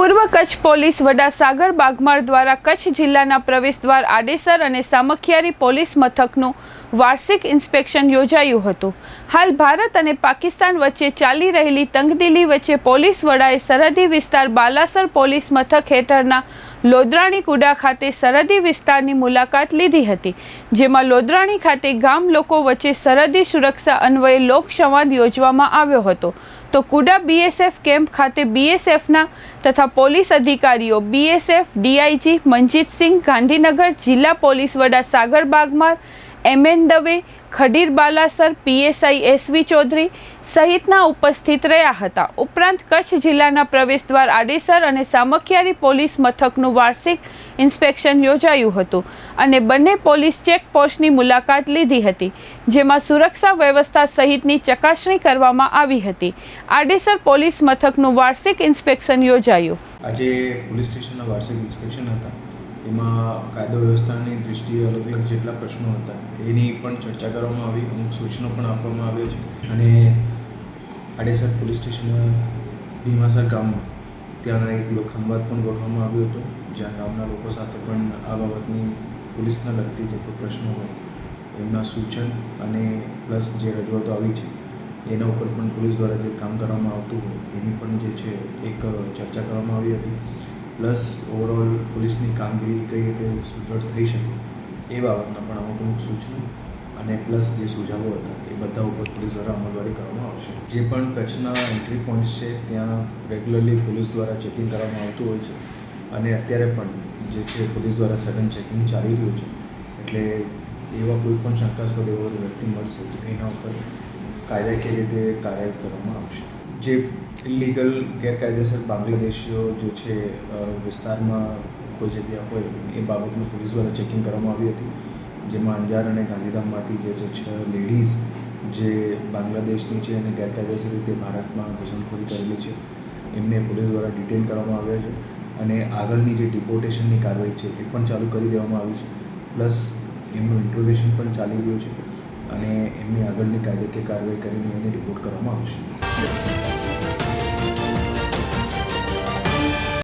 પૂર્વ કચ્છ પોલીસ વડા સાગર બાગમાર દ્વારા કચ્છ જિલ્લાના પ્રવેશદ્વાર આડેસર અને સામખિયારી પોલીસ મથકનું વાર્ષિક ઇન્સ્પેક્શન યોજાયું હતું. હાલ ભારત અને પાકિસ્તાન વચ્ચે ચાલી રહેલી તંગદિલી વચ્ચે પોલીસ વડાએ સરહદી વિસ્તાર બાલાસર પોલીસ મથક હેઠળના લોદ્રાણી કુડા ખાતે સરહદી વિસ્તારની મુલાકાત લીધી હતી, જેમાં લોદરાણી ખાતે ગામ લોકો વચ્ચે સરહદી સુરક્ષા અન્વયે લોકસંવાદ યોજવામાં આવ્યો હતો. તો કુડા બીએસએફ કેમ્પ ખાતે બીએસએફના તથા પોલીસ અધિકારીઓ બીએસએફ ડીઆઈજી મનજીતસિંહ ગાંધીનગર જિલ્લા પોલીસ વડા Sagar Bagmar MN Dave Khadir Balasar, PSI SV Chaudhary સહિતના ઉપસ્થિત રહ્યા હતા. ઉપરાંત કચ્છ જિલ્લાના પ્રવેશદ્વાર આડેસર અને સામખિયારી પોલીસ મથકનું વાર્ષિક ઇન્સ્પેક્શન યોજાયું હતું અને બંને પોલીસ ચેકપોસ્ટની મુલાકાત લીધી હતી, જેમાં સુરક્ષા વ્યવસ્થા સહિતની ચકાસણી કરવામાં આવી હતી. આડેસર પોલીસ મથકનું વાર્ષિક ઇન્સ્પેક્શન યોજાયું. આજે પોલીસ સ્ટેશનના વાર્ષિક ઇન્સ્પેક્શન હતા. એમાં કાયદો વ્યવસ્થાની દૃષ્ટિએ અલગ અલગ જેટલા પ્રશ્નો હતા, એની પણ ચર્ચા કરવામાં આવી, અમુક સૂચનો પણ આપવામાં આવ્યો છે. અને આડેસર પોલીસ સ્ટેશનના ભીમાસર ગામમાં ત્યાંના એક લોકસંવાદ પણ ગોઠવવામાં આવ્યો હતો, જ્યાં ગામના લોકો સાથે પણ આ બાબતની પોલીસના લગતી જે કોઈ પ્રશ્નો હોય, એમના સૂચન અને પ્લસ જે રજૂઆતો આવી છે, એના ઉપર પણ પોલીસ દ્વારા જે કામ કરવામાં આવતું હોય, એની પણ જે છે, એક ચર્ચા કરવામાં આવી હતી. પ્લસ ઓવરઓલ પોલીસની કામગીરી કઈ રીતે સુદૃઢ થઈ શકે એ બાબતના પણ અમુક અમુક સૂચનો અને પ્લસ જે સુઝાવો હતા એ બધા ઉપર પોલીસ દ્વારા અમલવારી કરવામાં આવશે. જે પણ કચ્છના એન્ટ્રી પોઈન્ટ્સ છે, ત્યાં રેગ્યુલરલી પોલીસ દ્વારા ચેકિંગ કરવામાં આવતું હોય છે અને અત્યારે પણ જે છે પોલીસ દ્વારા સઘન ચેકિંગ ચાલી રહ્યું છે. એટલે એવા કોઈ પણ શંકાસ્પદ એવો વ્યક્તિ મળશે તો એના ઉપર કાયદાકીય રીતે કાર્યવાહી કરવામાં આવશે. જે ઇલીગલ ગેરકાયદેસર બાંગ્લાદેશીઓ જે છે વિસ્તારમાં કોઈ જગ્યા હોય, એ બાબતનું પોલીસ દ્વારા ચેકિંગ કરવામાં આવી હતી. જેમાં અંજાર અને ગાંધીધામમાંથી જે છે છ લેડીઝ જે બાંગ્લાદેશની છે અને ગેરકાયદેસર રીતે ભારતમાં ઘૂસણખોરી કરેલી છે, એમને પોલીસ દ્વારા ડિટેન કરવામાં આવ્યા છે. અને આગળની જે ડિપોર્ટેશનની કાર્યવાહી છે, એ પણ ચાલુ કરી દેવામાં આવી છે. પ્લસ એમનું ઇન્ટ્રોગેશન પણ ચાલી રહ્યું છે અને એમની આગળની કાયદેકીય કાર્યવાહી કરીને એને રિપોર્ટ કરવામાં આવશે.